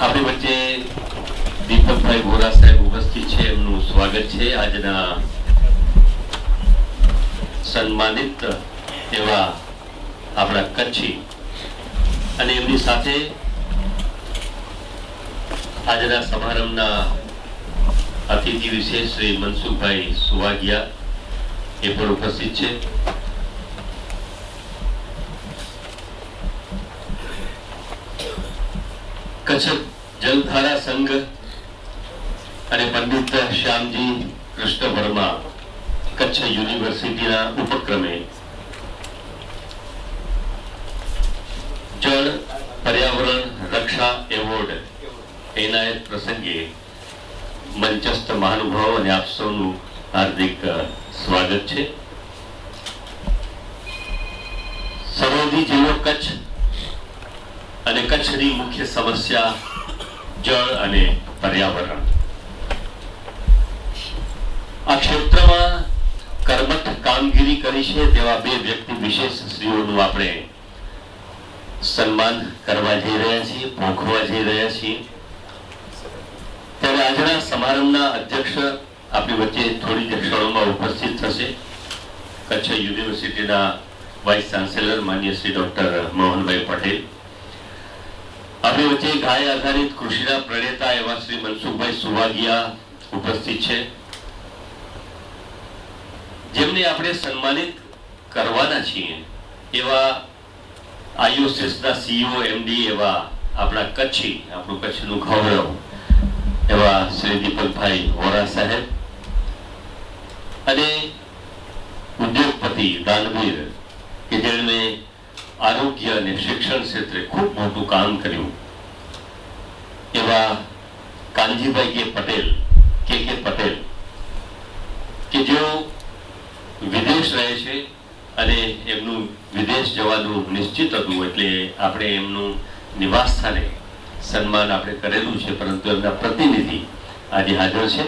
આપણી વચ્ચે દીપકભાઈ વોરા સાહેબ ઉપસ્થિત છે, એમનું સ્વાગત છે. આજના સન્માનિત એવા આપણા કચ્છી અને એમની સાથે આજના સમારંભના અતિથિ વિશેષ શ્રી મનસુખભાઈ સુવાગિયા એ પણ ઉપસ્થિત છે. કચ્છ જલધારા સંઘ અને પંડિત શ્યામજી કૃષ્ણ વર્મા કચ્છ યુનિવર્સિટીના ઉપક્રમે જળ પર્યાવરણ રક્ષા એવોર્ડ એનાયત પ્રસંગે મંચસ્થ મહાનુભાવ અને આપ સૌનું હાર્દિક સ્વાગત છે. સરહદી જિલ્લો કચ્છ અને કચ્છની મુખ્ય સમસ્યા જળ અને પર્યાવરણ. આ ક્ષેત્રમાં કર્મઠ કામગીરી કરી છે તેવા બે વ્યક્તિ વિશેષ સ્ત્રીઓનું આપણે સન્માન કરવા જઈ રહ્યા છીએ પોખવા જઈ રહ્યા છીએ. ત્યારે આજના સમારંભના અધ્યક્ષ આપણી વચ્ચે થોડી જ ક્ષણોમાં ઉપસ્થિત થશે. કચ્છ યુનિવર્સિટીના વાઇસ ચાન્સેલર માન્ય શ્રી ડોક્ટર મોહનભાઈ પટેલ. વચ્ચે ગાય આધારિત કૃષિના પ્રણેતા એવા શ્રી મનસુખભાઈ સુવાગિયા ઉપસ્થિત છે. જેમને આપણે સન્માનિત કરવાના છીએ એવા આઈઓસીએસના સીઈઓ, એમડી એવા આપણા કચ્છી, આપણું કચ્છનું ગૌરવ એવા શ્રી દીપકભાઈ વોરા સાહેબ અને ઉદ્યોગપતિ દાનવીર, કે જેમણે આરોગ્ય અને શિક્ષણ ક્ષેત્રે ખૂબ મોટું કામ કર્યું. એવા કાનજીભાઈ કે પટેલ, કે કે પટેલ, કે જેઓ વિદેશ રહે છે અને એમનું વિદેશ જવાનું નિશ્ચિત હતું, એટલે આપણે એમનું નિવાસ સ્થાને સન્માન આપણે કરેલું છે, પરંતુ એમના પ્રતિનિધિ આજે હાજર છે.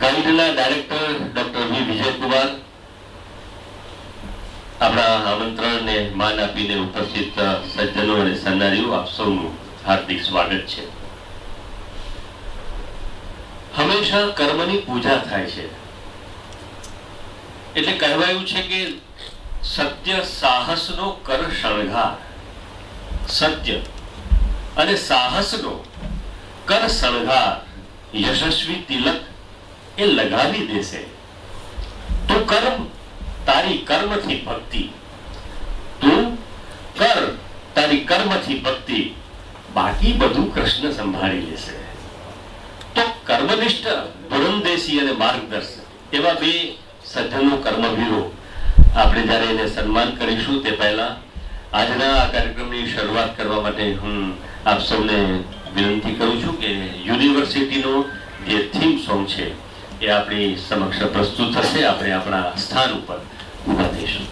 ગાઈડના ડાયરેક્ટર ડોક્ટર વી. વિજયકુમાર આપણા આમંત્રણને માન આપીને ઉપસ્થિત સજ્જનો અને સન્નારીઓ, આપ સૌનું હાર્દિક સ્વાગત છે. હંમેશા કર્મની પૂજા થાય છે. એટલે કહેવાયું છે કે સત્ય સાહસનો કર શણગાર. સત્ય અને સાહસનો કર શણગાર યશસ્વી તિલક એ લગાવી દેશે. તો કર્મ તારી કર્મથી ભક્તિ. તું કર તારી કર્મથી ભક્તિ. બાકી બધું કૃષ્ણ સંભાળી લેશે. તો કર્મનિષ્ઠ ધોરણદેશી અને માર્ગદર્શક એવા બે સજ્જનો કર્મવીરો આપણે જ્યારે એને સન્માન કરીશું તે પહેલા આજના આ કાર્યક્રમની શરૂઆત કરવા માટે હું આપ સૌને વિનંતી કરું છું કે યુનિવર્સિટીનો જે થીમ સોંગ છે એ આપણી સમક્ષ પ્રસ્તુત થશે. આપણે આપણા સ્થાન ઉપર ઊભા થઈશું.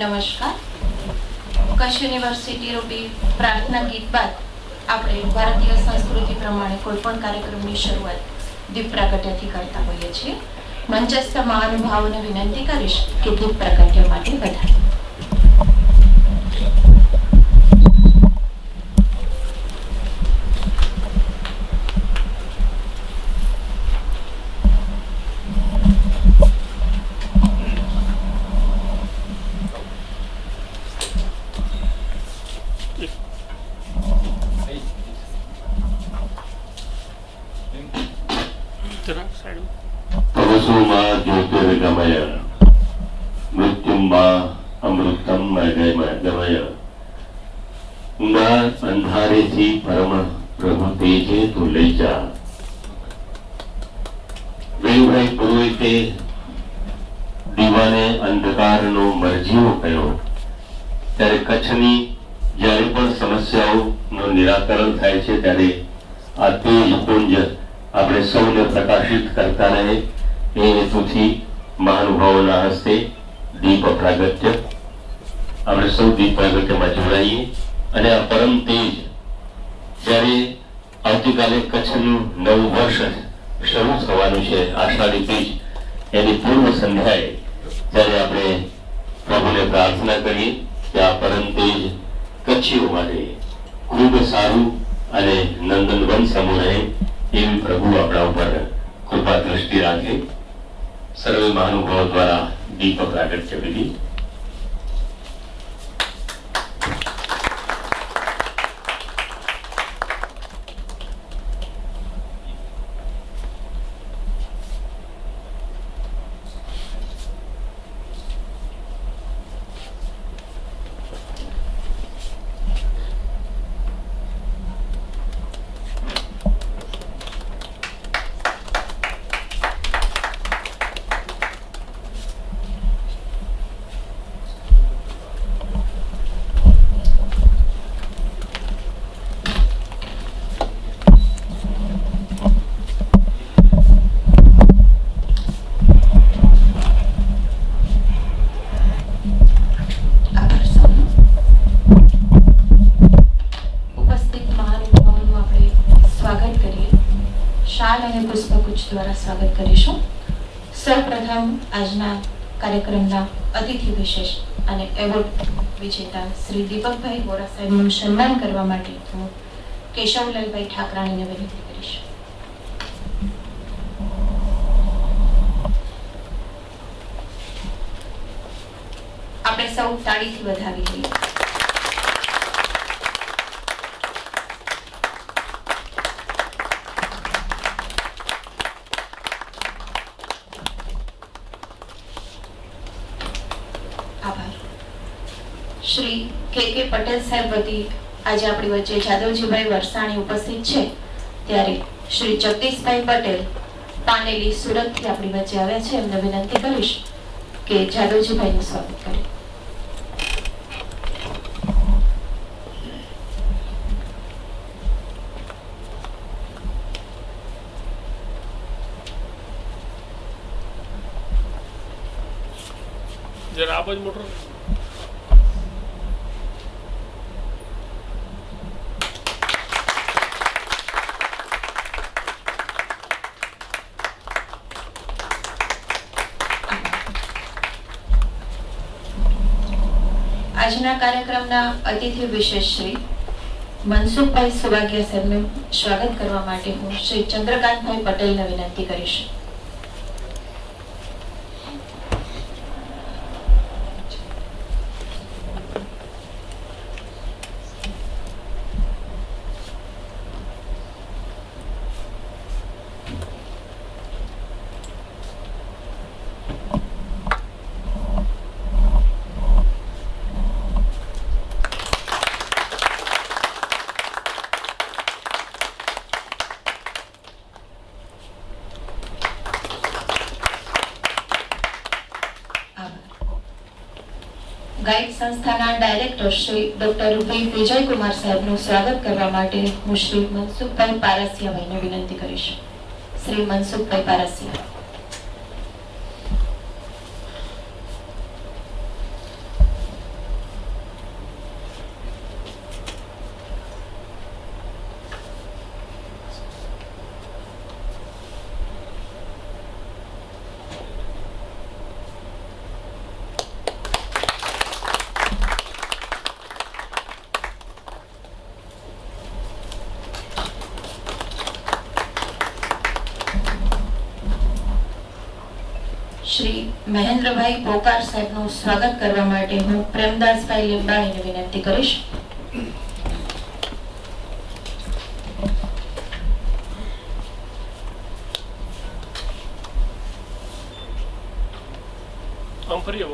નમસ્કાર. કચ્છ યુનિવર્સિટી રૂપી પ્રાર્થના ગીત બાદ આપણે ભારતીય સંસ્કૃતિ પ્રમાણે કોઈપણ કાર્યક્રમની શરૂઆત દીપ પ્રાગટ્યથી કરતા હોઈએ છીએ. મંચસ્થ મહાનુભાવોને વિનંતી કરીશ કે દીપ પ્રાગટ્ય માટે વધારે. સમસ્યાઓનું નિરાકરણ થાય છે ત્યારે આ તેજ પુંજ આપણે સૌને પ્રકાશિત કરતા રહે એ હેતુથી મહાનુભાવોના હસ્તે દીપ પ્રાગટ્ય. આપણે સૌ દીપ પ્રાગટ્યમાં જોડાઈએ અને આ પરમ તેજ જ્યારે આવતીકાલે કચ્છનું નવું વર્ષ શરૂ થવાનું છે, આષાઢી બીજ એની પૂર્વ સંધ્યાએ ત્યારે આપણે પ્રભુને પ્રાર્થના કરીએ કે આ પરમ તેજ કચ્છીઓ માટે ખૂબ સારું અને નંદનવન સમૂહ એવી પ્રભુ આપણા ઉપર કૃપા દ્રષ્ટિ રાખે. સર્વે મહાનુભાવ દ્વારા દીપ પ્રાગટ્ય વિધિ આભાર સૌનો ઉપસ્થિત મહાનુભાવોનું આપણે સ્વાગત કરીએ શાલ અને પુષ્પગુચ્છ દ્વારા સ્વાગત કરીશું સૌપ્રથમ આજના કાર્યક્રમના અતિથિ વિશેષ અને એવોર્ડ વિજેતા શ્રી દીપકભાઈ વોરા સાહેબનું સન્માન કરવા માટે હું કેશવલાલભાઈ ઠાકરાણીને વિનંતી કરીશ આપણે સૌ તાળીથી વધાવી લઈએ આભાર શ્રી કે કે પટેલ સાહેબ વતી આજે આપણી વચ્ચે જાદવજીભાઈ વરસાણી ઉપસ્થિત છે. ત્યારે શ્રી જગદીશભાઈ પટેલ પાનેલી સુરતથી આપણી વચ્ચે આવ્યા છે. એમને વિનંતી કરીશ કે જાદવજીભાઈનું સ્વાગત કરે. જરા આ બાજુ મોટર આજના કાર્યક્રમના અતિથિ વિશેષ શ્રી મનસુખભાઈ સુવાગ્યા સરનું સ્વાગત કરવા માટે હું શ્રી ચંદ્રકાંતભાઈ પટેલને વિનંતી કરીશ ગાઈડ સંસ્થાના director Shri doctor V Vijaykumar સાહેબનું સ્વાગત કરવા માટે હું શ્રી મનસુખભાઈ પારસિયાભાઈને વિનંતી કરીશ. શ્રી મનસુખભાઈ પારસિયા મહેન્દ્રભાઈ પોકાર સાહેબનું સ્વાગત કરવા માટે હું પ્રેમદાસભાઈ લીમડાણીને વિનંતી કરીશ. આમ ફરીએ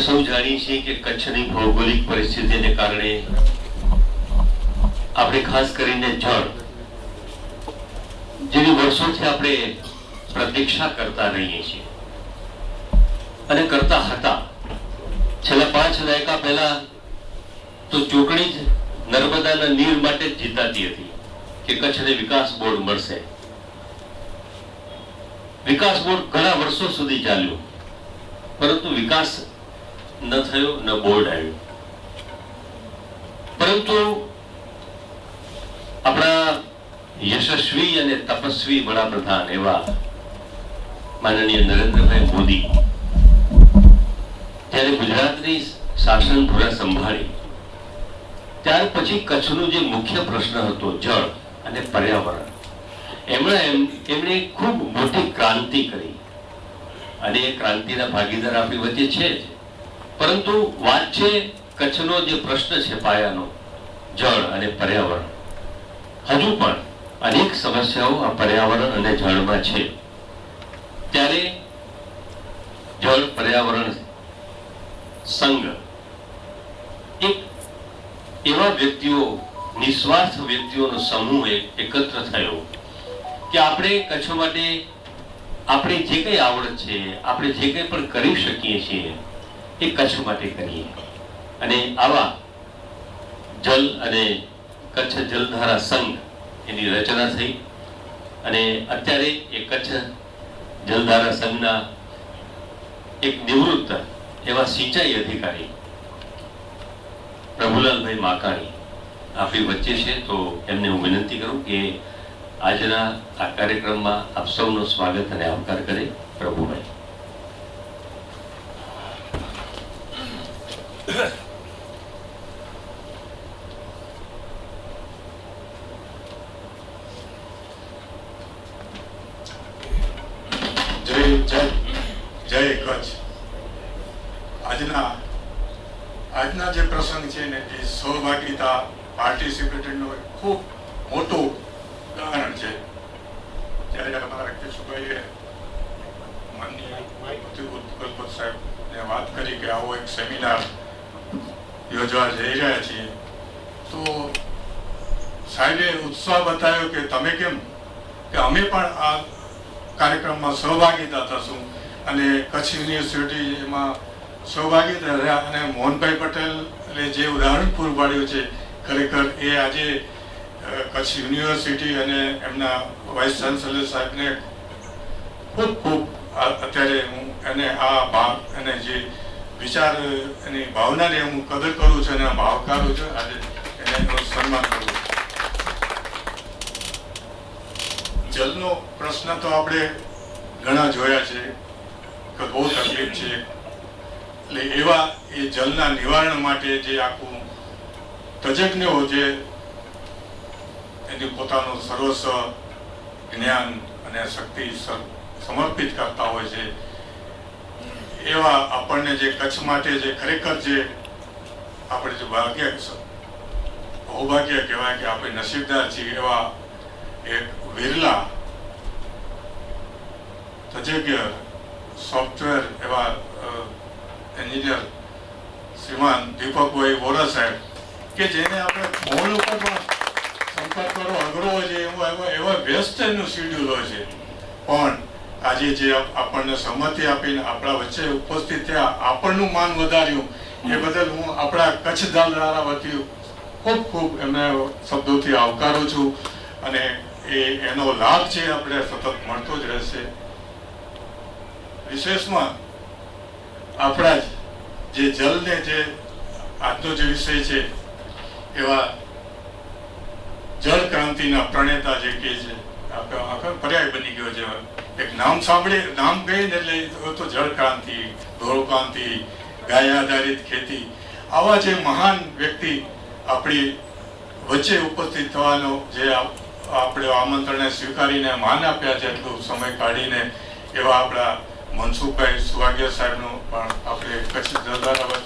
આપણે સૌ જાણીએ છીએ કે કચ્છની ભૌગોલિક પરિસ્થિતિને કારણે આપણે ખાસ કરીને જળ જેની વર્ષોથી આપણે પ્રતીક્ષા કરતા રહીએ છીએ. અને કરતા હતા. છેલ્લા પાંચ દાયકા પહેલા તો ચૂંટણી જ નર્મદાના નીર માટે જ જીતાતી હતી કે કચ્છને વિકાસ બોર્ડ મળશે. વિકાસ બોર્ડ ઘણા વર્ષો સુધી ચાલ્યું. પરંતુ વિકાસ ન થયો, ન બોર્ડ આવ્યું. પરંતુ આપણા યશસ્વી અને તપસ્વી વડાપ્રધાન એવા માનનીય નરેન્દ્રભાઈ મોદી ત્યારે ગુજરાતની શાસન ધોરણ સંભાળી. ત્યાર પછી કચ્છનો જે મુખ્ય પ્રશ્ન હતો, જળ અને પર્યાવરણ. એમણે એમ- એમણે ખૂબ મોટી ક્રાંતિ કરી. અને એ ક્રાંતિના ભાગીદાર આપણી વચ્ચે છે જ. પરંતુ છે કચ્છનો જે પ્રશ્ન છે પાયાનો, જળ અને પર્યાવરણ. હજુ પણ અનેક સમસ્યાઓ આ પર્યાવરણ અને જળમાં છે. ત્યારે જળ પર્યાવરણ સંઘ એક એવા વ્યક્તિઓ, નિસ્વાર્થ વ્યક્તિઓનો સમૂહ એકત્ર થયો કે આપણે કચ્છ માટે આપણે જે કંઈ આવડત છે, આપણે જે કંઈ પણ કરી શકીએ છીએ એ કચ્છ માટે કરીએ. અને આવા જલ અને કચ્છ જલધારા સંઘ એની રચના થઈ. અને અત્યારે એ કચ્છ જલધારા સંઘના એક નિવૃત્ત એવા સિંચાઈ અધિકારી પ્રભુલાલભાઈ માકાણી આપણી વચ્ચે છે. તો એમને હું વિનંતી કરું કે આજના આ કાર્યક્રમમાં આપ સૌનું સ્વાગત અને આવકાર કરે પ્રભુભાઈ જય જય જય કચ્છ આજના આજના જે પ્રસંગ છે ને એ સહભાગિતા પાર્ટિસિપેટનું ખૂબ મોટું ઉદાહરણ છે ત્યારે અમારા કેશુભાઈએ માનનીય ઉત્કલપત સાહેબને વાત કરી કે આવો એક સેમિનાર યોજવા જઈ રહ્યા છીએ તો સાહેબે ઉત્સાહ બતાવ્યો કે તમે કેમ કે અમે પણ આ કાર્યક્રમમાં સહભાગીતા થશું અને કચ્છ યુનિવર્સિટી એમાં સહભાગીતા રહ્યા અને મોહનભાઈ પટેલે જે ઉદાહરણ પૂરું પાડ્યું છે, ખરેખર એ આજે કચ્છ યુનિવર્સિટી અને એમના વાઇસ ચાન્સેલર સાહેબને ખૂબ ખૂબ અત્યારે હું એને આ ભાગ અને જે વિચાર, એની ભાવનાને હું કદર કરું છું અને ભાવ કરું છું, આજે એને સન્માન કરું છું. જલનો પ્રશ્ન તો આપણે ઘણા જોયા છે, કે બહુ તકલીફ છે. એટલે એવા એ જલના નિવારણ માટે જે આખું તજજ્ઞો જે એની પોતાનું સર્વસ્વ, જ્ઞાન અને શક્તિ સમર્પિત કરતા હોય છે. એવા આપણને જે કચ્છ માટે જે ખરેખર જે આપણે જે ભાગ્ય સૌભાગ્ય કહેવાય કે આપણે નસીબદાર છીએ એવા એક વિરલા તજજ્ઞ સોફ્ટવેર એવા એન્જિનિયર શ્રીમાન દીપકભાઈ વોરા સાહેબ કે જેને આપણે ફોન ઉપર પણ સંપર્ક કરવો અઘરો હોય છે, એવા એવા વ્યસ્ત એનું શેડ્યુલ હોય છે. પણ આજે જે આપણને સંમતિ આપીને આપણા વચ્ચે ઉપસ્થિત થયા, આપણનું માન વધાર્યું, એ બદલ હું આપણા કચ્છ દલદારા વતી ખૂબ ખૂબ એમને શબ્દોથી આવકારું છું. અને એ એનો લાભ છે આપણે સતત મળતો જ રહેશે. વિશેષમાં આપણા જ જલને જે આજનો જે વિષય છે, એવા જળ ક્રાંતિના પ્રણેતા જે કે છે પર્યાય બની ગયો છે. એક નામ સાંભળે, નામ કહે ને એટલે તો જળ ક્રાંતિ ધોળ ક્રાંતિ ગાય આધારિત ખેતી, આવા જે મહાન વ્યક્તિ આપણી વચ્ચે ઉપસ્થિત થવાનો જે આપણે આમંત્રણને સ્વીકારીને માન આપ્યા છે સમય કાઢીને એવા આપણા મનસુખભાઈ સુવાગ્ય સાહેબનું પણ આપણે કચ્છ જલધારા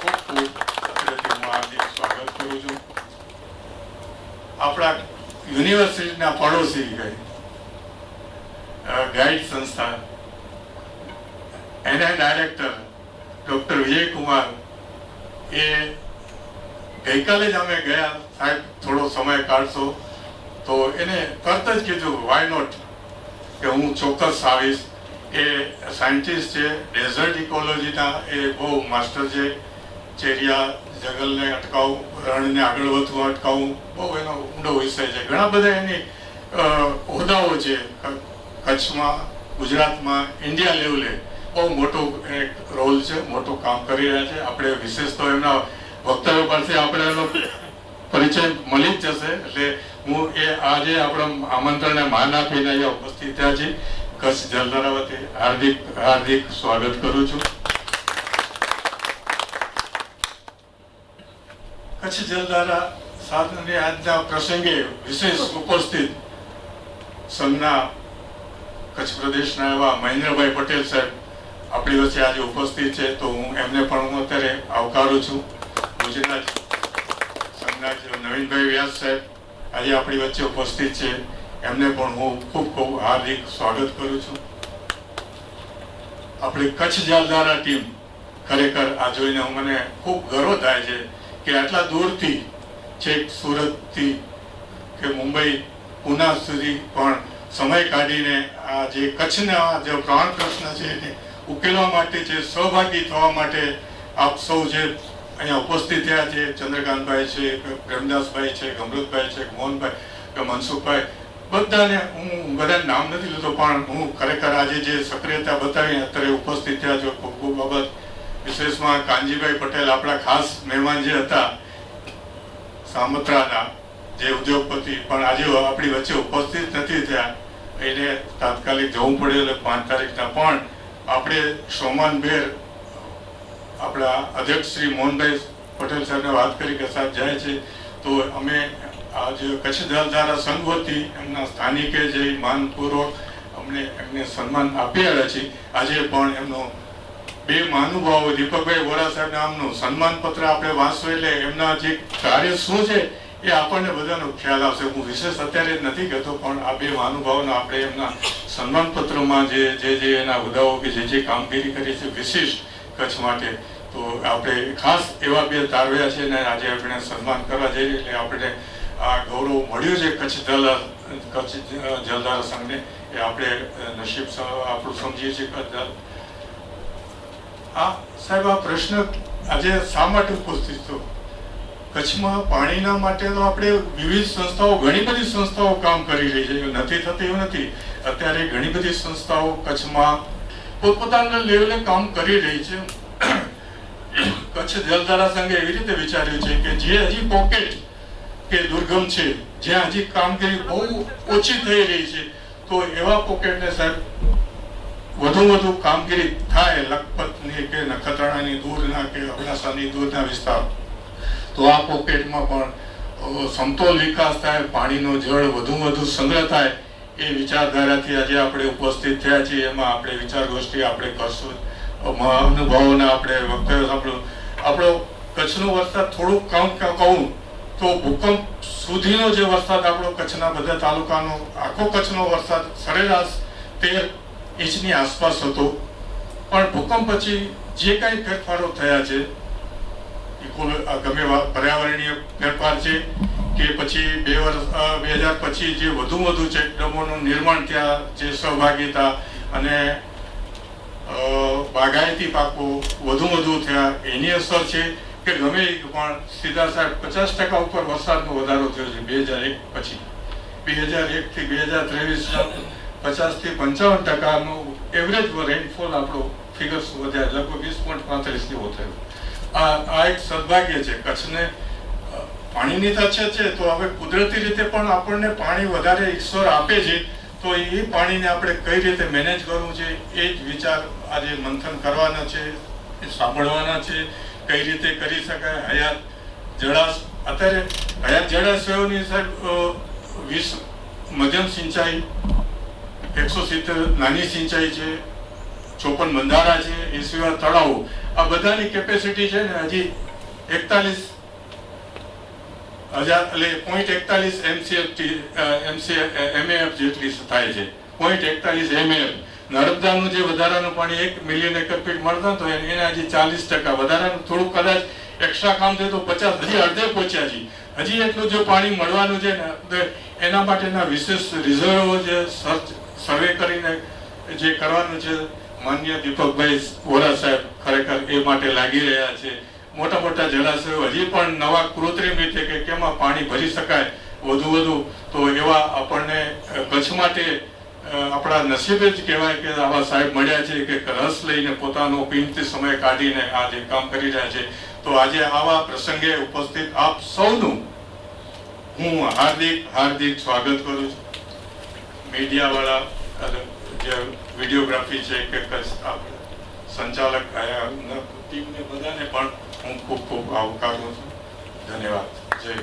ખૂબ ખૂબ અત્રેથી હું હાર્દિક સ્વાગત કરું છું. આપણા યુનિવર્સિટીના પડોશી ગઈ ગાઈડ સંસ્થા. એના ડાયરેક્ટર ડૉક્ટર વિજયકુમાર. એ ગઈકાલે જ અમે ગયા. સાહેબ, થોડો સમય કાઢશો. તો એને તરત જ કીધું વાય નોટ કે હું ચોક્કસ આવીશ. એ સાયન્ટિસ્ટ છે ડેઝર્ટ ઇકોલોજીના એ બહુ માસ્ટર છે. ચેરિયા જંગલને અટકાવવું રણને આગળ વધવું અટકાવવું બહુ એનો ઊંડો વિષય છે. ઘણા બધા એની હોદ્દાઓ છે કચ્છમાં, ગુજરાતમાં ઇન્ડિયા લેવલે બહુ મોટો એક રોલ છે, મોટું કામ કરી રહ્યા છે. આપણે વિશેષ તો એમના વક્તવ્ય પરથી આપણે એનો પરિચય મળી જ જશે. એટલે હું એ આજે આપણા આમંત્રણને માન આપીને અહીંયા ઉપસ્થિત થયા છે કચ્છ જલધારા વતી હાર્દિક હાર્દિક સ્વાગત કરું છું. કચ્છ જલધારા સાધનની આજના પ્રસંગે વિશેષ ઉપસ્થિત સંઘના કચ્છ પ્રદેશના એવા મહેન્દ્રભાઈ પટેલ સાહેબ આપણી વચ્ચે આજે ઉપસ્થિત છે. તો હું એમને પણ હું અત્યારે આવકારું છું. ગુજરાત સંઘના નવીનભાઈ વ્યાસ સાહેબ આજે આપણી વચ્ચે ઉપસ્થિત છે. એમને પણ હું ખૂબ ખૂબ હાર્દિક સ્વાગત કરું છું. આપણી કચ્છ જાલધારા ટીમ ખરેખર આ જોઈને મને ખૂબ ગર્વ થાય છે કે આટલા દૂરથી છેક સુરતથી કે મુંબઈ પુના સુધી પણ સમય કાઢીને આ જે કચ્છના જે પ્રાણ પ્રશ્ન છે એને ઉકેલવા માટે છે સહભાગી થવા માટે આપ સૌ જે અહીંયા ઉપસ્થિત થયા છે ચંદ્રકાંતભાઈ છે પ્રેમદાસભાઈ છે ગમૃતભાઈ છે મોહનભાઈ કે મનસુખભાઈ. બધાને હું બધાને નામ નથી લીધો પણ હું ખરેખર આજે જે સક્રિયતા બતાવી, અત્યારે ઉપસ્થિત થયા છો ખૂબ ખૂબ બાબત. વિશેષમાં કાનજીભાઈ પટેલ, આપણા ખાસ મહેમાન જે હતા, સામત્રાના જે ઉદ્યોગપતિ, પણ આજે આપણી વચ્ચે ઉપસ્થિત નથી થયા. એને તાત્કાલિક જવું પડે એટલે પાંચ તારીખના પણ આપણે સોમાન બેર આપણા અધ્યક્ષ શ્રી મોહનભાઈ પટેલ સાહેબને વાત કરી કે સાહેબ જાય છે. તો અમે આજે કચ્છ જળધારા સંઘ વતી એમના સ્થાનિકે જે માનપૂર્વક અમને એમને સન્માન આપી આવ્યા છે. આજે પણ એમનો બે મહાનુભાવો, દીપકભાઈ વોરા સાહેબ નામનું સન્માન પત્ર આપણે વાંચવું એટલે એમના જે કાર્ય શું છે એ આપણને બધાનો ખ્યાલ આવશે. હું વિશેષ અત્યારે નથી કહેતો, પણ આ બે મહાનુભાવોને આપણે એમના સન્માન પત્રમાં જે જે જે એના હોદ્દાઓ કે જે જે કામગીરી કરી છે, વિશિષ્ટ કચ્છ માટે તો આપણે ખાસ એવા બે તારવ્યા છે ને આજે આપણે સન્માન કરવા જઈએ એટલે આપણે આ ગૌરવ મળ્યું છે કચ્છ જલ, કચ્છ જલધારા સંઘને એ આપણે નસીબ આપણું સમજીએ છીએ કચ્છ જલ. આ સાહેબ, આ પ્રશ્ન આજે શા માટે ઉપસ્થિત થયો? કચ્છમાં પાણીના માટે તો આપણે વિવિધ સંસ્થાઓ, ઘણી બધી સંસ્થાઓ કામ કરી રહી છે. નથી થતી એવું નથી. અત્યારે ઘણી બધી સંસ્થાઓ કચ્છમાં પોતપોતાના લેવલે કામ કરી રહી છે. કચ્છ જલધારા સંઘે એવી રીતે વિચાર્યું છે કે જે હજી પોકેટ કે દુર્ગમ છે, જ્યાં હજી કામગીરી બહુ ઓછી થઈ રહી છે, તો એવા પોકેટને સાહેબ વધુ વધુ કામગીરી થાય લખપતની કે નખત્રાણાની દૂરના કે અબડાસાની દૂરના વિસ્તાર. તો આ પોકેટમાં પણ સમતોલ વિકાસ થાય, પાણીનો જળ વધુ વધુ સંગ્રહ થાય, એ વિચારધારાથી આજે આપણે ઉપસ્થિત થયા છીએ. એમાં આપણે વિચાર ગોષ્ઠી આપણે કરશું. મહાનુભાવોને આપણે વક્તવ્ય સાંભળ્યું. આપણો કચ્છનો વરસાદ થોડુંક કામ કહું, તો ભૂકંપ સુધીનો જે વરસાદ આપણો કચ્છના બધા તાલુકાનો, આખો કચ્છનો વરસાદ સરેરાશ તેર ઇંચની આસપાસ હતો. પણ ભૂકંપ પછી જે કાંઈ ફેરફારો થયા છે ગમે પર્યાવરણીય ફેરફાર છે કે પછી બે વર્ષ બે હજાર પછી જે વધુ વધુ ચેકડમોનું નિર્માણ થયા, જે સહભાગિતા અને બાગાયતી પાકો વધુ વધુ થયા, એની અસર છે કે ગમે પણ સીધા સાહેબ પચાસ ટકા ઉપર વરસાદનો વધારો થયો છે બે હજાર એક પછી. બે હજાર એક થી બે હજાર ત્રેવીસ પચાસથી પંચાવન ટકાનો એવરેજ રેનફોલ આપણો ફિગર્સ વધ્યા, લગભગ વીસ પોઈન્ટ પાંત્રીસ જેવો થયો. આ આ એક સદભાગ્ય છે. કચ્છને પાણીની તો છે, તો હવે કુદરતી રીતે પણ આપણને પાણી વધારે ઈશ્વર આપે છે. તો એ પાણીને આપણે કઈ રીતે મેનેજ કરવું છે, એ જ વિચાર આજે મંથન કરવાના છે, એ સાંભળવાના છે, કઈ રીતે કરી શકાય, હયાત જળાશ અત્યારે હયાત જળાશયોની સાહેબ વીસ મધ્યમ સિંચાઈ, એકસો સિત્તેર નાની સિંચાઈ છે, ચોપન બંધારા છે એ સિવાય તળાવો. આ બધાની કેપેસિટી છે ને હજી એકતાલીસ હજાર એટલે પોઈન્ટ એકતાલીસ એમસીએફ એમસી એમએફ જેટલી થાય છે. પોઈન્ટ એકતાલીસ એમએએફ નર્મદાનું જે વધારાનું પાણી એક મિલિયન એકર ફીટ મળતા તો એને હજી ચાલીસ ટકા વધારાનું. થોડુંક કદાચ એક્સ્ટ્રા કામ થયું તો પચાસ હજી અડધે પહોંચ્યા છે હજી એટલું જો પાણી મળવાનું છે ને એના માટેના વિશેષ રિઝર્વ જે સર્ચ સર્વે કરીને જે કરવાનું છે, માન્ય દીપકભાઈ વોરા સાહેબ ખરેખર એ માટે લાગી રહ્યા છે. મોટા મોટા જળાશયો, હજી પણ નવા કૃત્રિમ રીતે કે કેમાં પાણી ભરી શકાય વધુ વધુ, તો એવા આપણને કચ્છ માટે આપણા નસીબે જ કહેવાય કે આવા સાહેબ મળ્યા છે કે રસ લઈને પોતાનો કિંમતી સમય કાઢીને આ જે કામ કરી રહ્યા છે. તો આજે આવા પ્રસંગે ઉપસ્થિત આપ સૌનું હું હાર્દિક હાર્દિક સ્વાગત કરું છું. મીડિયાવાળા જે વિડીયોગ્રાફી છે કે સંચાલક ટીમને બધાને પણ હું ખૂબ ખૂબ આવકારું છું ધન્યવાદ જય.